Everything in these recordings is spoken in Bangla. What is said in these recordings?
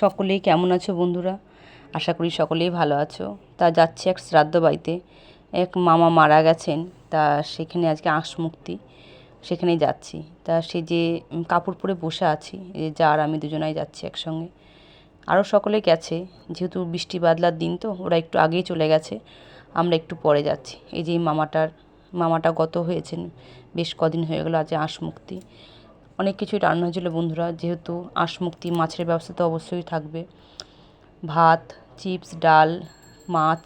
সকলেই কেমন আছো বন্ধুরা? আশা করি সকলেই ভালো আছো। তা যাচ্ছি এক শ্রাদ্ধ বাড়িতে। এক মামা মারা গেছেন, তা সেখানে আজকে আঁশ মুক্তি, সেখানেই যাচ্ছি। তা সে যে কাপড় পরে বসে আছি যা আর আমি দুজনাই যাচ্ছি একসঙ্গে। আরও সকলে গেছে, যেহেতু বৃষ্টি বাদলার দিন তো, ওরা একটু আগেই চলে গেছে, আমরা একটু পরে যাচ্ছি। এই যে মামাটার, মামাটা গত হয়েছেন, বেশ কদিন হয়ে গেলো আজ আঁশ মুক্তি। অনেক কিছুই রান্না হয়েছিল বন্ধুরা। যেহেতু আঁশ মুক্তি মাছের ব্যবস্থা তো অবশ্যই থাকবে। ভাত, চিপস, ডাল, মাছ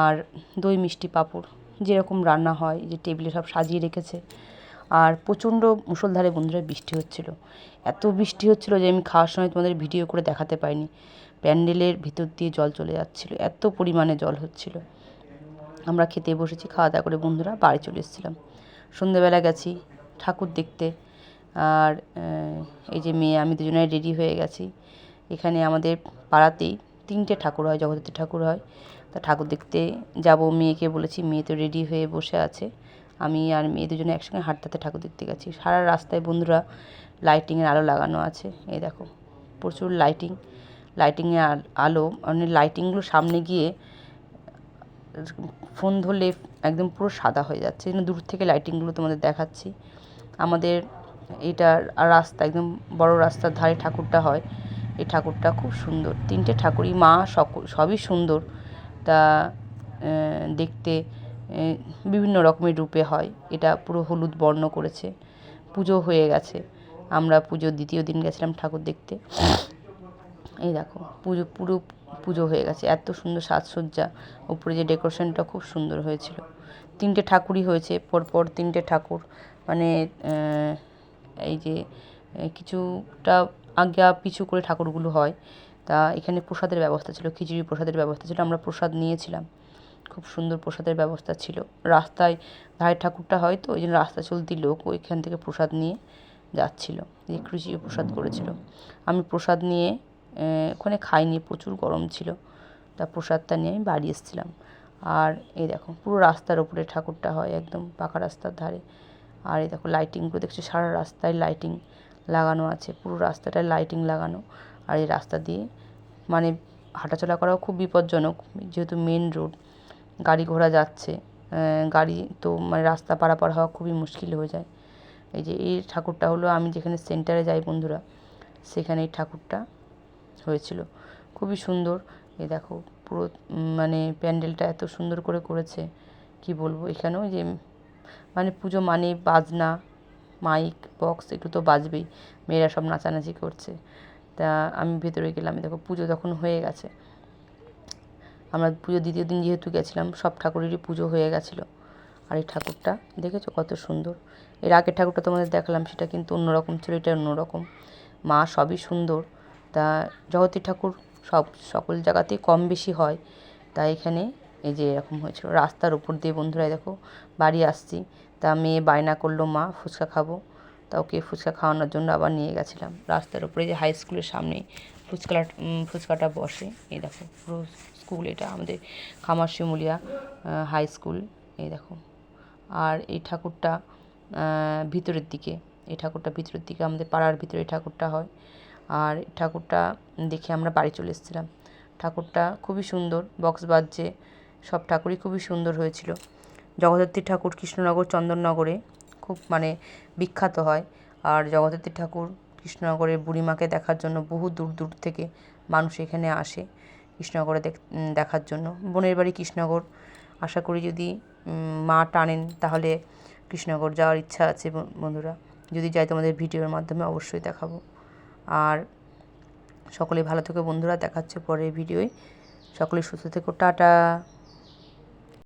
আর দই, মিষ্টি পাঁপড় যেরকম রান্না হয়, যে টেবিলে সব সাজিয়ে রেখেছে। আর প্রচণ্ড মুষলধারে বন্ধুরা বৃষ্টি হচ্ছিল। এত বৃষ্টি হচ্ছিল যে আমি খাওয়ার সময় তোমাদের ভিডিও করে দেখাতে পাইনি প্যান্ডেলের ভিতর দিয়ে জল চলে যাচ্ছিল, এত পরিমাণে জল হচ্ছিল। আমরা খেতে বসেছি, খাওয়া দাওয়া করে বন্ধুরা বাড়ি চলে এসেছিলাম। সন্ধেবেলা গেছি ঠাকুর দেখতে। আর এই যে মেয়ে, আমি দুজনে রেডি হয়ে গেছি। এখানে আমাদের পাড়াতেই তিনটে ঠাকুর হয়, জগদ্ধাত্রী ঠাকুর হয়। তা ঠাকুর দেখতে যাব, মেয়েকে বলেছি, মেয়ে তো রেডি হয়ে বসে আছে। আমি আর মেয়ে দুজনে একসঙ্গে হাঁটতে ঠাকুর দেখতে গেছি। সারা রাস্তায় বন্ধুরা লাইটিংয়ের আলো লাগানো আছে। এই দেখো, প্রচুর লাইটিং লাইটিংয়ের আলো মানে লাইটিংগুলো সামনে গিয়ে, ফোন ধরলে একদম পুরো সাদা হয়ে যাচ্ছে। দূর থেকে লাইটিংগুলো তোমাদের দেখাচ্ছি। আমাদের এটার রাস্তা, একদম বড় রাস্তার ধারে ঠাকুরটা হয়। এই ঠাকুরটা খুব সুন্দর। তিনটে ঠাকুরই, মা সবই সুন্দর। তা দেখতে বিভিন্ন রকমের রূপে হয়। এটা পুরো হলুদ বর্ণ করেছে। পুজো হয়ে গেছে। আমরা পুজোর দ্বিতীয় দিন গেছিলাম ঠাকুর দেখতে। এই দেখো, পুজো, পুরো পুজো হয়ে গেছে। এত সুন্দর সাজসজ্জা। উপরে যে ডেকোরেশনটা খুব সুন্দর হয়েছিল। তিনটে ঠাকুরই হয়েছে। পরপর তিনটে ঠাকুর। মানে এই যে কিছুটা আজ্ঞা পিছু করে ঠাকুরগুলো হয়। তা এখানে প্রসাদের ব্যবস্থা ছিল, খিচুড়ি প্রসাদের ব্যবস্থা ছিল, আমরা প্রসাদ নিয়েছিলাম। খুব সুন্দর প্রসাদের ব্যবস্থা ছিল। রাস্তায় ধারে ঠাকুরটা হয় তো, ওই জন্য রাস্তা চলতি লোক ওইখান থেকে প্রসাদ নিয়ে যাচ্ছিল যে কৃষি প্রসাদ করেছিল। আমি প্রসাদ নিয়ে ওখানে খাইনি, প্রচুর গরম ছিল। তা প্রসাদটা নিয়ে আমি বাড়ি এসেছিলাম। আর এই দেখো, পুরো রাস্তার ওপরে ঠাকুরটা হয়, একদম পাকা রাস্তার ধারে। আর এই দেখো লাইটিংগুলো দেখছ, সারা রাস্তায় লাইটিং লাগানো আছে, পুরো রাস্তাটায় লাইটিং লাগানো। আর এই রাস্তা দিয়ে মানে হাঁটাচলা করাও খুব বিপজ্জনক, যেহেতু মেন রোড গাড়ি ঘোড়া যাচ্ছে গাড়ি তো মানে রাস্তা পারাপার হওয়া খুবই মুশকিল হয়ে যায়। এই যে এই ঠাকুরটা হলো, আমি যেখানে সেন্টারে যাই বন্ধুরা, সেখানে এই ঠাকুরটা হয়েছিল। খুবই সুন্দর, এই দেখো পুরো মানে প্যান্ডেলটা এত সুন্দর করে করেছে, কি বলব, এখানেও যে মানে পুজো মানে বাজনা মাইক বক্স একটু তো বাজবেই। মেয়েরা সব নাচানাচি করছে। তা আমি ভেতরে গেলাম দেখো পুজো তখন হয়ে গেছে। আমরা পুজো দ্বিতীয় দিন যেহেতু গেছিলাম, সব ঠাকুরেরই পুজো হয়ে গেছিল। আর এই ঠাকুরটা, দেখেছ কত সুন্দর? এর আগের ঠাকুরটা তোমাদের দেখালাম, সেটা কিন্তু অন্যরকম ছিল এটা অন্যরকম। মা সবই সুন্দর। তা জগতী ঠাকুর সব, সকল জায়গাতেই কম বেশি হয়। তা এখানে এই যে এরকম হয়েছিল। রাস্তার উপর দিয়ে বন্ধুরা দেখো, বাড়ি আসছি। তা মেয়ে বায়না করল, মা, ফুচকা খাব। তা ওকে ফুচকা খাওয়ানোর জন্য আবার নিয়ে গেছিলাম। রাস্তার উপরে যে হাই স্কুলের সামনেই ফুচকা ফুচকাটা বসে। এই দেখো, পুরো স্কুল এটা, আমাদের খামার শিমুলিয়া হাই স্কুল এই দেখো, আর এই ঠাকুরটা ভিতরের দিকে, এই ঠাকুরটা ভিতরের দিকে, আমাদের পাড়ার ভিতরে এই ঠাকুরটা হয়। আর ঠাকুরটা দেখে আমরা বাড়ি চলে এসেছিলাম। ঠাকুরটা খুবই সুন্দর বক্স বাজছে। সব ঠাকুরই খুবই সুন্দর হয়েছিল। জগদ্ধাত্রী ঠাকুর কৃষ্ণনগর, চন্দননগরে খুব মানে বিখ্যাত হয়। আর জগদ্ধাত্রী ঠাকুর কৃষ্ণনগরের বুড়িমাকে দেখার জন্য বহু দূর দূর থেকে মানুষ এখানে আসে কৃষ্ণনগরে দেখ- দেখার জন্য। বোনের বাড়ি কৃষ্ণনগর। আশা করি যদি মা টানেন তাহলে কৃষ্ণনগর যাওয়ার ইচ্ছা আছে বন্ধুরা। যদি যাই তোমাদের ভিডিওর মাধ্যমে অবশ্যই দেখাবো। আর সকলে ভালো থেকো বন্ধুরা। দেখাচ্ছে পরের ভিডিওয়। সকলে সুস্থ থেকো। টাটা।